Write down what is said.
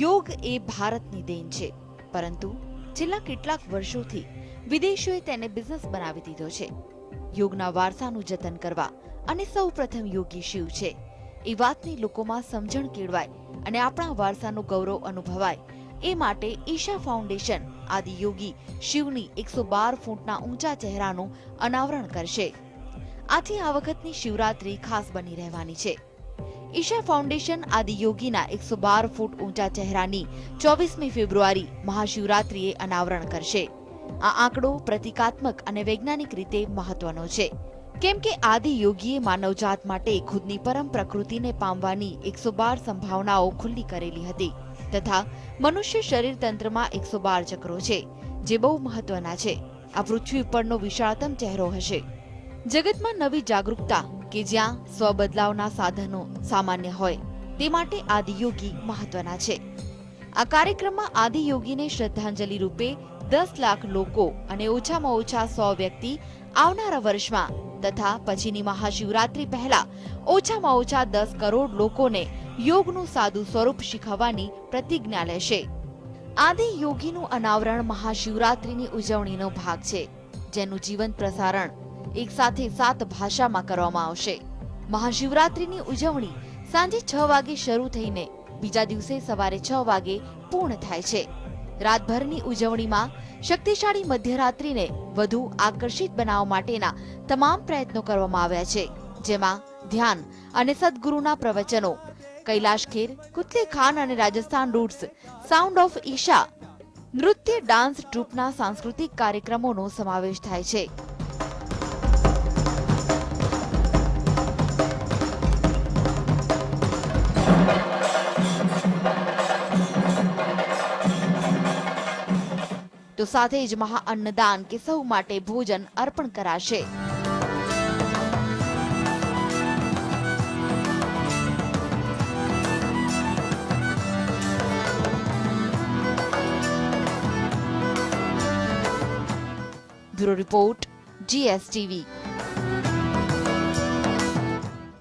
યોગ એ ભારતની દેન છે. પરંતુ છેલ્લા કેટલાક વર્ષોથી વિદેશીઓએ તેને બિઝનેસ બનાવી દીધો છે. યોગના વારસાનું જતન કરવા અને સૌ પ્રથમ યોગી શિવ છે. એ વાતની લોકોમાં સમજણ કેળવાય અને આપણા વારસાનું ગૌરવ અનુભવાય. એ માટે ઈશા ફાઉન્ડેશન આદિ યોગી શિવની એકસો બાર ફૂટના ઊંચા ચહેરાનું અનાવરણ કરશે. આથી આ વખતની શિવરાત્રી ખાસ બની રહેવાની છે. ઈશા ફાઉન્ડેશન આદિ યોગીના એકસો બાર ફૂટ ઊંચા ચહેરાની ચોવીસમી ફેબ્રુઆરી મહાશિવરાત્રીએ અનાવરણ કરશે. આ આંકડો પ્રતિકાત્મક અને વૈજ્ઞાનિક રીતે મહત્વનો છે. કેમ કે આદિ યોગીએ માનવજાત માટે ખુદની પરમ પ્રકૃતિને પામવાની એકસો બાર સંભાવનાઓ ખુલ્લી કરેલી હતી તથા મનુષ્ય શરીર તંત્રમાં એકસો બાર ચક્રો છે, જે બહુ મહત્વના છે. આ પૃથ્વી ઉપરનો વિશાળતમ ચહેરો હશે. જગતમાં નવી જાગૃતતા કે જ્યાં સ્વ બદલાવના સાધનો સામાન્ય હોય, તે માટે આદિયોગી મહત્વના છે. આ કાર્યક્રમમાં આદિયોગીને શ્રદ્ધાંજલિ રૂપે દસ લાખ લોકો અને ઓછામાં ઓછા સો વ્યક્તિ આવનારા વર્ષમાં તથા પછીની મહાશિવરાત્રી પહેલા ઓછામાં ઓછા દસ કરોડ લોકોને યોગનું સાદું સ્વરૂપ શીખવવાની પ્રતિજ્ઞા લેશે. આદિ યોગીનું અનાવરણ મહાશિવરાત્રીની ઉજવણીનો ભાગ છે, જેનું જીવંત પ્રસારણ એક સાથે સાત ભાષામાં કરવામાં આવશે. મહાશિવરાત્રીની ઉજવણી સાંજે છ વાગે શરૂ થઈને બીજા દિવસે સવારે છ વાગે પૂર્ણ થાય છે. રાતભરની ઉજવણીમાં શક્તિશાળી મધ્યરાત્રિને વધુ આકર્ષિત બનાવવા માટેના તમામ પ્રયત્નો કરવામાં આવ્યા છે, જેમાં ધ્યાન અને સદગુરુના પ્રવચનો, કૈલાશ ખેર, કુતલે ખાન અને Rajasthan roots, sound of Isha, નૃત્ય, ડાન્સ, ટ્રુપના સાંસ્કૃતિક કાર્યક્રમોનો સમાવેશ થાય છે. તો સાથે જ મહા અન્નદાન કે સૌ માટે ભોજન અર્પણ કરાશે. Bureau report GSTV.